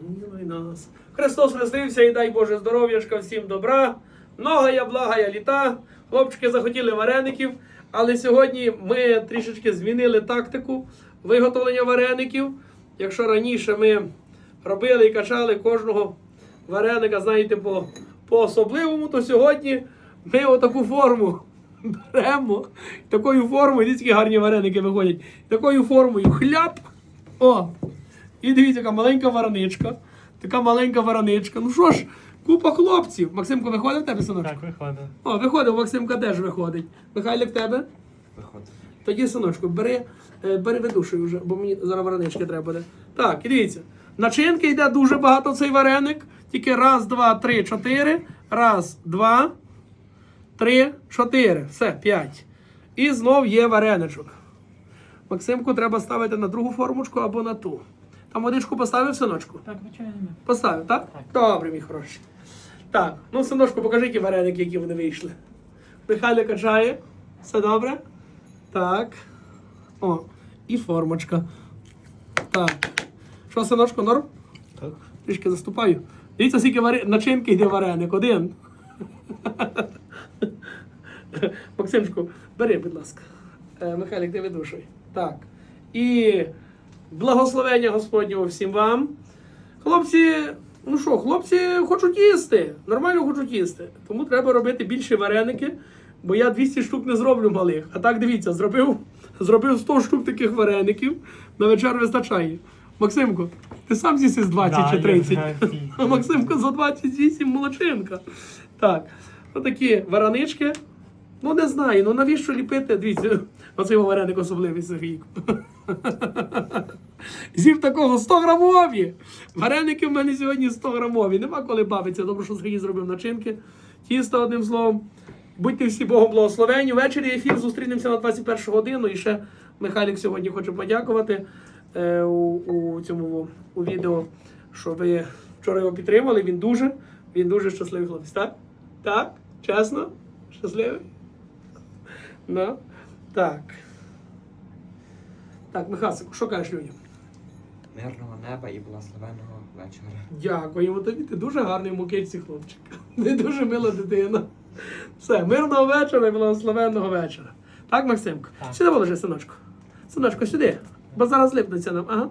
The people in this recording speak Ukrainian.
помилуй нас. Христос хрестився і дай Боже здоров'яшка, всім добра. Нога я, блага я літа. Хлопчики захотіли вареників, але сьогодні ми трішечки змінили тактику виготовлення вареників. Якщо раніше ми робили і качали кожного вареника, знаєте, по по особливому, то сьогодні ми отаку форму беремо. Такою формою, дітські гарні вареники виходять, такою формою хляп. О! І дивіться, яка маленька вараничка. Така маленька вараничка. Ну що ж, купа хлопців. Максимко, виходить в тебе синочок? Так, виходить. О, виходить, Максимка теж виходить. Михайлик в тебе? Виходить. Тоді, синочку, бери, е, бери ведушою вже, бо мені зараз варенички треба буде. Так, і дивіться. Начинки йде дуже багато цей вареник. Тільки раз, два, три, чотири. Раз, два, три, чотири. Все, п'ять. І знов є вареничок. Максимку треба ставити на другу формочку або на ту. Там водичку поставив синочку? Так, звичайно. Поставив, так? Добре, мій хороший. Так, ну, синочку, покажи ті вареники, які вони вийшли. Михайло качає. Все добре? Так. О, і формочка. Так. Що, синочку, норм? Так. Трішки заступаю. Дивіться, скільки вари... начинки йде вареник. Один. Максимчику, бери, будь ласка. Е, Михайлик, ти видушуй. Так. І благословення Господнього всім вам. Хлопці, ну що, хлопці хочуть їсти. Нормально хочуть їсти. Тому треба робити більше вареники, бо я 200 штук не зроблю малих. А так дивіться, зробив, зробив 100 штук таких вареників. На вечір вистачає. Максимко, ти сам з'їси з 20 Да, чи 30. А Максимко за 28 молодчинка. Так, отакі варанички. Ну не знаю, ну навіщо ліпити? Дивіться, оцей вареник особливий Сергій. З'їв такого 100 грамові. Вареники в мене сьогодні 100 грамові. Нема коли бавитися. Добре, що Сергій зробив начинки. Тісто одним словом. Будьте всі Богом благословені. Ввечері ефір зустрінемося на 21 годину. І ще Михайлік сьогодні хоче подякувати е, у, у цьому у відео, що ви вчора його підтримали. Він дуже, він дуже щасливий хлопець. Так? Так? Чесно? Щасливий? Ну, так. Так, Михасик, що кажеш людям? Мирного неба і благословенного вечора. Дякуємо тобі. Ти дуже гарний в мукельці, хлопчик. Ти дуже мила дитина. Все, мирного вечора і благословенного вечора. Так, Максимко? Так. Сюди положи, синочку. Синочку, сюди. Бо зараз липнеться нам. Ага.